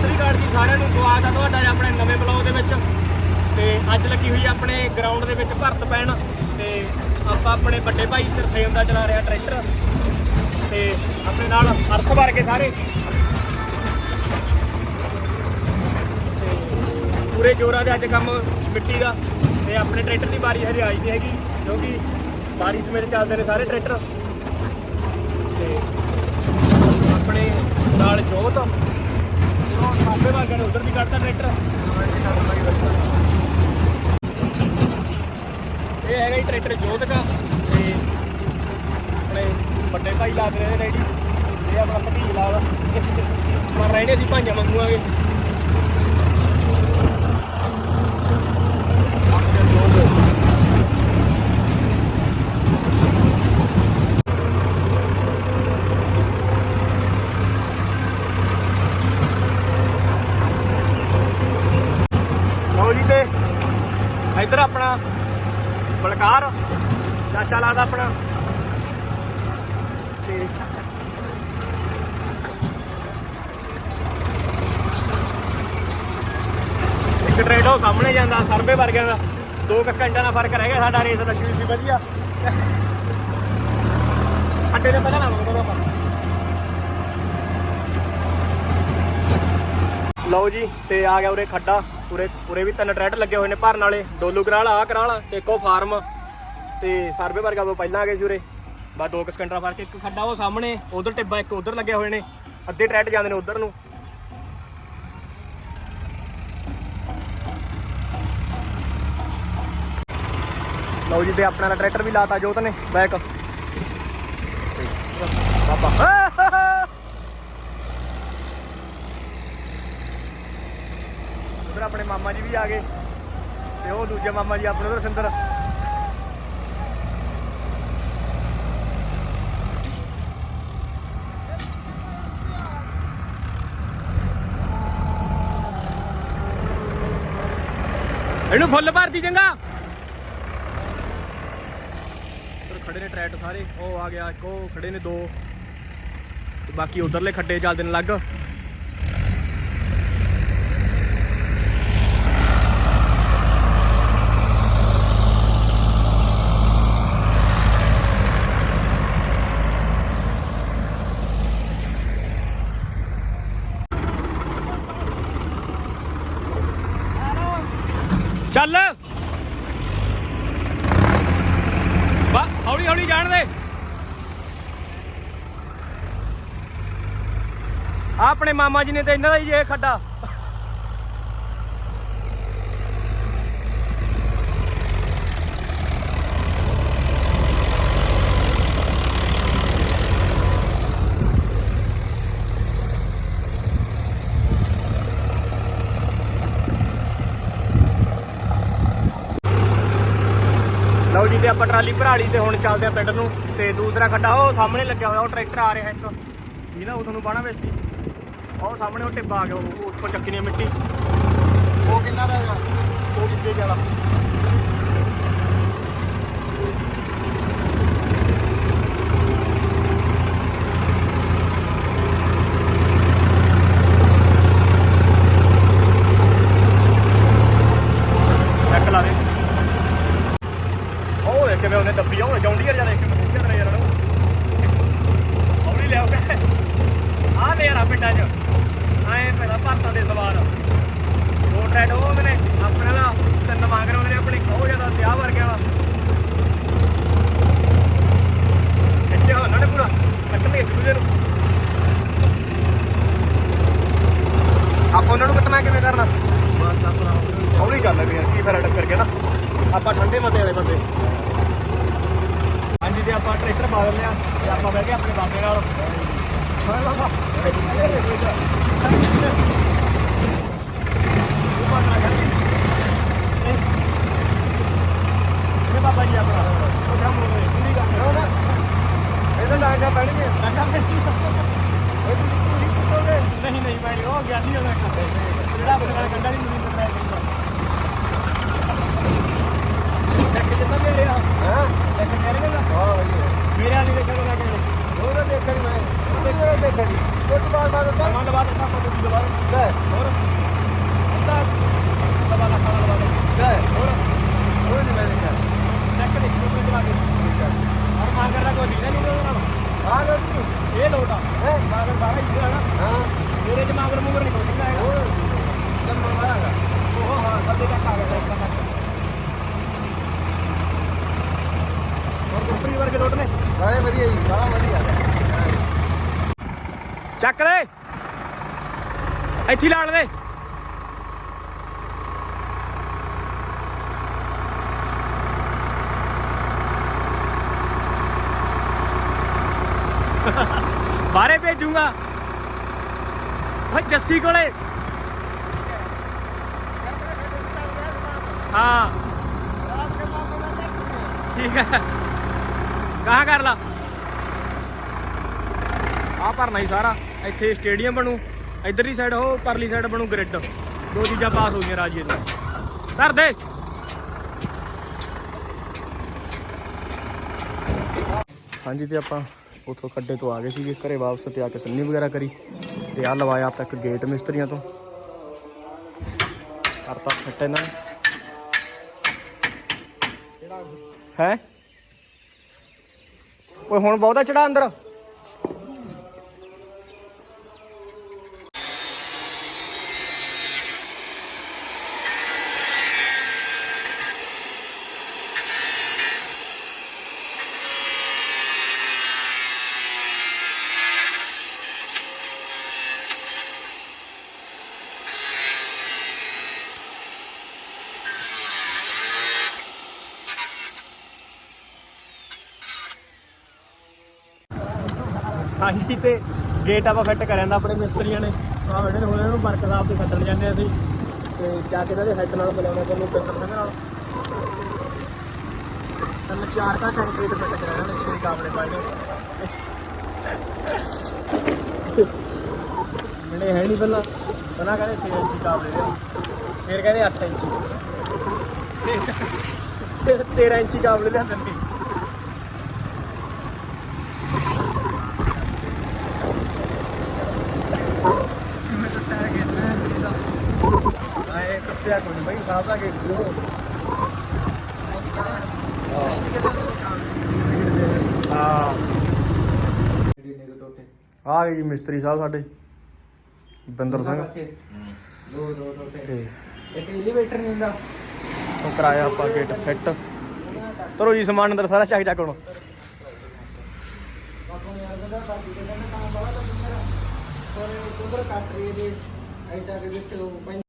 ਸ੍ਰੀ ਅਕਾਲ ਜੀ, ਸਾਰਿਆਂ ਨੂੰ ਸਵਾਗਤ ਆ ਤੁਹਾਡਾ ਆਪਣੇ ਨਵੇਂ ਬਲੌਗ ਦੇ ਵਿੱਚ। ਤੇ ਅੱਜ ਲੱਗੀ ਹੋਈ ਆਪਣੇ ਗਰਾਊਂਡ ਦੇ ਵਿੱਚ ਭਰਤ ਪੈਣ। ਤੇ ਆਪਾਂ ਆਪਣੇ ਵੱਡੇ ਭਾਈ ਤਰਸੇਮ ਦਾ ਚਲਾ ਰਿਹਾ ਟਰੈਕਟਰ। ਤੇ ਆਪਣੇ ਨਾਲ ਅਰਥ ਵਰਗੇ ਸਾਰੇ। ਤੇ ਪੂਰੇ ਜੋਰਾਂ ਦੇ ਅੱਜ ਕੰਮ ਮਿੱਟੀ ਦਾ। ਤੇ ਆਪਣੇ ਟਰੈਕਟਰ ਦੀ ਬਾਰੀ ਹਜੇ ਆਈ ਨਹੀਂ ਹੈਗੀ, ਕਿਉਂਕਿ ਬਾਰਿਸ਼ ਮੇਰੇ ਚੱਲਦੇ ਨੇ ਸਾਰੇ ਟਰੈਕਟਰ। ਤੇ ਆਪਣੇ ਨਾਲ ਜੋਤ। ਉਹ ਵਾਗਾ ਨੇ ਉਧਰ ਵੀ ਕੱਢਤਾ ਟਰੈਕਟਰ। ਇਹ ਹੈਗਾ ਜੀ ਟਰੈਕਟਰ ਜੋਤ ਦਾ। ਤੇ ਆਪਣੇ ਵੱਡੇ ਭਾਈ ਲਾ ਰਹੇ ਨੇ ਰੈਡੀ ਇਹ ਆਪਣਾ ਭਤੀਜ ਲਾਦਾ ਪਰ ਰਹਿਣੇ ਸੀ ਭਾਈਆਂ ਮੰਗੂਆਂਗੇ ਲਓ ਜੀ ਤੇ ਇੱਧਰ ਆਪਣਾ ਬਲਕਾਰ, ਚਾਚਾ ਲੱਗਦਾ ਆਪਣਾ। ਤੇ ਇੱਕ ਟ੍ਰੇਡ ਉਹ ਸਾਹਮਣੇ ਜਾਂਦਾ, ਸਰਵੇ ਵਰਗਿਆਂ ਦਾ। ਦੋ ਕੁ ਸਕਿੰਟਾਂ ਦਾ ਫ਼ਰਕ ਰਹਿ ਗਿਆ ਸਾਡਾ ਰੇਸ ਲੱਗੀ ਹੋਈ ਸੀ ਵਧੀਆ। ਅੱਡੇ ਨੇ ਪਹਿਲਾਂ ਨਾ ਮੰਗੋ ਆਪਾਂ। ਲਓ ਜੀ, ਤੇ ਆ ਗਿਆ ਉਰੇ ਖੱਡਾ। ਉਰੇ ਉਰੇ ਵੀ ਤਿੰਨ ਟਰੈਕਟਰ ਲੱਗੇ ਹੋਏ ਨੇ ਭਰਨ ਵਾਲੇ। ਡੋਲੂ ਕਰਾਲ ਆ ਕਰਾਲ ਤੇ ਇੱਕੋ ਫਾਰਮ ਤੇ ਸਰਵੇ ਵਰਗਾ ਉਹ ਪਹਿਲਾਂ ਆ ਗਏ ਸੀ ਉਰੇ। ਬਸ ਦੋ ਕੁ ਸਕਿੰਟਾਂ ਫ਼ਰਕ, ਇੱਕ ਖੱਡਾ ਉਹ ਸਾਹਮਣੇ, ਉਧਰ ਟਿੱਬਾ, ਇੱਕ ਉਧਰ ਲੱਗੇ ਹੋਏ ਨੇ। ਅੱਧੇ ਟਰੈਕਟਰ ਜਾਂਦੇ ਨੇ ਉਧਰ ਨੂੰ। ਲਓ ਜੀ, ਤੇ ਆਪਣਾ ਦਾ ਟਰੈਕਟਰ ਵੀ ਲਾਤਾ ਜੋਤ ਨੇ, ਬੈਕ। ਬਾਬਾ। ਉਧਰ ਆਪਣੇ ਮਾਮਾ ਜੀ ਵੀ ਆ ਗਏ ਤੇ ਉਹ ਦੂਜੇ ਮਾਮਾ ਜੀ ਆਪਣੇ ਉਧਰ ਸਿੰਦਰ। ਇਹਨੂੰ ਫੁੱਲ ਭਰਦੀ ਚੰਗਾ। ਉਧਰ ਖੜੇ ਨੇ ਟਰੈਕਟਰ ਸਾਰੇ, ਉਹ ਆ ਗਿਆ, ਇੱਕ ਉਹ ਖੜੇ ਨੇ ਦੋ। ਤੇ ਬਾਕੀ ਉਧਰਲੇ ਖੱਡੇ ਚੱਲਦੇ ਨੇ ਲੱਗ ਚੱਲ। ਬਾ, ਹੌਲੀ ਹੌਲੀ ਜਾਣ ਦੇ। ਆਪਣੇ ਮਾਮਾ ਜੀ ਨੇ ਤੇ ਇਹਨਾਂ ਦਾ ਹੀ ਇਹ ਖੱਡਾ। ਤੇ ਆਪਾਂ ਟਰਾਲੀ ਭਰਾਲੀ ਤੇ ਹੁਣ ਚੱਲਦੇ ਆ ਪਿੰਡ ਨੂੰ ਤੇ ਦੂਸਰਾ ਖੱਡਾ, ਉਹ ਸਾਹਮਣੇ ਲੱਗਿਆ ਹੋਇਆ, ਉਹ ਟਰੈਕਟਰ ਆ ਰਿਹਾ ਇੱਕ। ਜਿਹਦਾ ਉਹ ਤੁਹਾਨੂੰ ਬਾਣਾ ਵੇਚਦੀ। ਉਹ ਸਾਹਮਣੇ ਉਹ ਟਿੱਬਾ ਆ ਗਿਆ, ਉਹ ਉੱਪਰ ਚੱਕਣੀ ਆ ਮਿੱਟੀ। ਉਹ ਕਿੰਨਾ ਦਾ ਹੈਗਾ? ਉਹ ਕਿੱਥੇ ਜਾਣਾ ਚੱਕ ਲਾ ਦੇ ਉਹ ਦੇਖ ਕਿਵੇਂ ਉਹਨੇ ਦੱਬੀ ਆ ਉਹ ਜੌਂਡੀਅਰ ਜਿਹਾ ਦੇਖ ਕਿਵੇਂ ਖੁੱਚਿਆ ਤੇਰਾ ਯਾਰ ਉਹਨੂੰ ਹੌਲੀ ਲਿਆਓ ਕੇ ਆ ਦੇ ਯਾਰ ਪਿੰਡਾਂ 'ਚ ਆਏ ਪਹਿਲਾਂ ਭਾਰਤਾਂ ਦੇ ਸਵਾਲ ਦੋ ਟਰੈਡ ਉਹ ਹੁੰਦੇ ਨੇ ਆਪਣੇ ਨਾਲ ਤਿੰਨ ਮੰਗ ਰਹੇ ਨੇ ਆਪਣੀ ਬਹੁਤ ਜ਼ਿਆਦਾ ਵਿਆਹ ਵਰਗਿਆ ਵਾ ਇੱਥੇ ਉਹਨਾਂ ਨੇ ਪੂਰਾ ਕੱਟਣੇ ਇੱਕ ਦੂਜੇ ਨੂੰ ਆਪਾਂ ਉਹਨਾਂ ਨੂੰ ਕੱਟਣਾ ਕਿਵੇਂ ਕਰਨਾ? ਬਸ ਆਪਣਾ ਹੌਲੀ ਚੱਲ ਵੀ ਯਾਰ ਕੀ ਫਾਇਦਾ ਟੱਕਰ ਕੇ ਨਾ। ਆਪਾਂ ਠੰਡੇ ਮਤੇ ਵਾਲੇ ਬੰਦੇ। ਹਾਂਜੀ ਤੇ ਆਪਾਂ ਟਰੈਕਟਰ ਬਾਦਲ ਲਿਆ ਤੇ ਆਪਾਂ ਬਹਿ ਗਏ ਆਪਣੇ ਬਾਬੇ ਨਾਲ। ਹਾਂ। ਬਾਬਾ ਇਹ ਬਾਬਾ ਜੀ ਆਪਣਾ ਉਹ ਕੰਮ ਹੋ ਰਿਹਾ ਕਿੰਨੀ ਗੱਲ ਨਾ ਇਹਦਾ ਡਾਂਗਾ ਪੈਣਗੇ ਇਹ ਤੁਸੀਂ ਪੁੱਟੋਗੇ ਨਹੀਂ ਨਹੀਂ ਭਾਈ ਉਹ ਗਿਆ ਨਹੀਂ ਉਹਦਾ ਜਿਹੜਾ ਆਪਣੇ ਨਾਲ ਗੰਡਾ ਨਹੀਂ ਮਿਲਦਾ ਪੈ ਗਿਆ ਇੱਕ ਜਿੰਨਾ ਲੈ ਲਿਆ ਹਾਂ ਇੱਕ ਕਹਿ ਰਿਹਾ ਹਾਂ ਵਧੀਆ ਮੇਰੇ ਵਾਲੀ ਦੇਖਿਆ ਤਾਂ ਕਿ ਉਹ ਤਾਂ ਦੇਖਣੀ ਮੈਂ ਉਹ ਤਾਂ ਦੇਖਣੀ ਉਹ ਤੋਂ ਬਾਅਦ ਬਾਅਦ ਤਾਂ ਸਮਾਂ ਲਵਾ ਦਿੱਤਾ ਆਪਾਂ ਤੋਂ ਦੁਬਾਰਾ ਲੈ ਮਾਗਰ ਮੁਗਰ ਨਹੀਂ ਕੋਸ਼ਿਸ਼ ਹੈਗਾ ਉਹ ਲੰਮਾ ਵਾਲਾ ਹੈਗਾ ਉਹ ਹਾਂ ਸੱਦੇ ਤੱਕ ਆ ਗਿਆ ਇੱਕ ਤੱਕ ਹੋਰ ਗੁੱਪਰੀ ਵਰਗੇ ਲੋਟ ਬਾਲੇ ਵਧੀਆ ਜੀ ਵਧੀਆ। ਚੱਕ ਲੈ। ਇੱਥੇ ਲਾੜ ਦੇ। ਬਾਹਰੇ ਭੇਜੂਗਾ। ਓਏ ਜੱਸੀ ਕੋਲੇ। ਹਾਂ। ਠੀਕ ਹੈ। ਕਹਾਂ ਕਰ ਲਾ। ਆ ਭਰਨਾ ਹੀ ਸਾਰਾ। ਇੱਥੇ ਸਟੇਡੀਅਮ ਬਣੂ। ਇਧਰਲੀ ਸਾਈਡ ਉਹ ਪਰਲੀ ਸਾਈਡ ਬਣੂ ਗ੍ਰਿਡ ਦੋ ਚੀਜ਼ਾਂ ਪਾਸ ਹੋ ਗਈਆਂ ਰਾਜੀਏ ਤੋਂ ਧਰ ਦੇ। ਹਾਂਜੀ ਤੇ ਆਪਾਂ ਉਥੋਂ ਖੱਡੇ ਤੋਂ ਆ ਗਏ ਸੀਗੇ। ਘਰੇ ਵਾਪਸ ਤੇ ਆ ਕੇ ਸੰਨੀ ਵਗੈਰਾ ਕਰੀ। ਤੇ ਆ ਲਵਾਇਆ ਆਪਾਂ ਇੱਕ ਗੇਟ ਮਿਸਤਰੀਆਂ ਤੋਂ। ਕਰਤਾ ਫਿੱਟ ਇਹਨਾਂ ਹੈ? ਓਏ ਹੁਣ ਬਹੁਤਾ ਚੜਾ ਅੰਦਰ? ਹਾਂਜੀ, ਤੇ ਗੇਟ ਆਪਾਂ ਫਿੱਟ ਕਰਿਆ ਜਾਂਦਾ ਆਪਣੇ ਮਿਸਤਰੀਆਂ ਨੇ। ਆ ਬੈਠੇ ਨੇ, ਹੁਣ ਇਹਨੂੰ ਵਰਕ ਸਾਹਿਬ ਤੇ ਛੱਡਣ ਜਾਂਦੇ ਅਸੀਂ। ਤੇ ਜਾ ਕੇ ਇਹਨਾਂ ਦੇ ਹੈੱਡ ਨਾਲ ਮਿਲਾਉਣਾ ਤੁਹਾਨੂੰ ਪਿੰਦਰ ਸਿੰਘ ਨਾਲ। ਤਿੰਨ ਚਾਰ ਘੰਟੇ ਕੰਕਰੀਟ ਫਿੱਟ ਕਰਿਆ ਇਹਨਾਂ ਨੇ, ਛੇ ਕਾਮਲੇ ਪਾਏ ਨੇ ਮਿਲੇ ਹੈ ਨਹੀਂ ਪਹਿਲਾਂ ਪਹਿਲਾਂ ਕਹਿੰਦੇ 6 ਇੰਚੀ ਕਾਬਲੇ ਲਿਆ ਫਿਰ ਕਹਿੰਦੇ 8 ਇੰਚੀ। ਫਿਰ 13 ਇੰਚੀ ਕਾਬਲੇ ਲਿਆ ਦਿੰਦੇ ਕੁੱਤਿਆ ਕੋਈ ਬਈ ਸਾਹਿਬ ਦਾ ਗੇਟ ਜੋ ਹਾਂ। ਆ ਗਏ ਜੀ ਮਿਸਤਰੀ ਸਾਹਿਬ ਸਾਡੇ। ਬਿੰਦਰ ਸਿੰਘ। ਦੋ ਦੋ ਟੋਟੇ ਤੇ ਇੱਕ ਐਲੀਵੇਟਰ ਨਹੀਂ ਹੁੰਦਾ। ਉਹ ਕਰਾਇਆ ਆਪਾਂ ਗੇਟ ਫਿੱਟ ਤਰੋ ਜੀ ਸਮਾਨ ਅੰਦਰ ਸਾਰਾ ਚੱਕ ਚੱਕ ਹੁਣ। ਉਧਰ ਕੱਟ ਰਹੀ ਦੇ ਐਡਾ ਦੇ ਵਿੱਚ ਉਹ